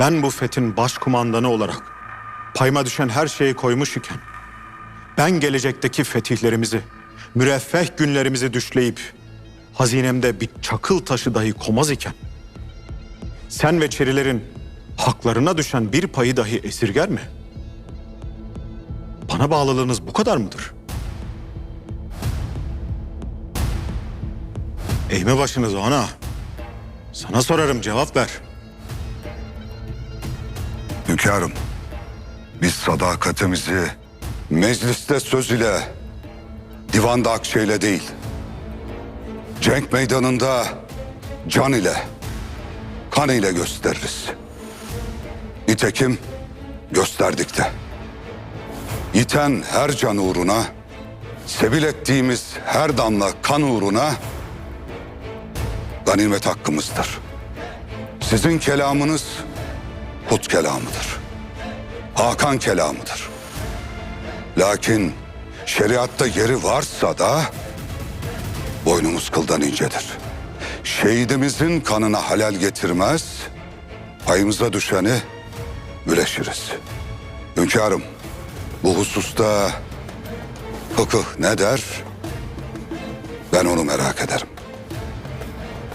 Ben bu fethin başkumandanı olarak payıma düşen her şeyi koymuş iken, ben gelecekteki fetihlerimizi, müreffeh günlerimizi düşleyip hazinemde bir çakıl taşı dahi komaz iken, sen ve çerilerin haklarına düşen bir payı dahi esirger mi? Bana bağlılığınız bu kadar mıdır? Eğme başınızı ana. Sana sorarım cevap ver. Hünkârım, biz sadakatimizi mecliste söz ile, divanda akçeyle değil, cenk meydanında can ile, kan ile gösteririz. Nitekim gösterdik de. Yiten her can uğruna, sebil ettiğimiz her damla kan uğruna ganimet hakkımızdır. Sizin kelamınız put kelamıdır. Hakan kelamıdır. Lakin şeriatta yeri varsa da boynumuz kıldan incedir. Şehidimizin kanına halal getirmez, payımıza düşeni müleşiriz. Hünkârım, bu hususta fıkıh ne der? Ben onu merak ederim.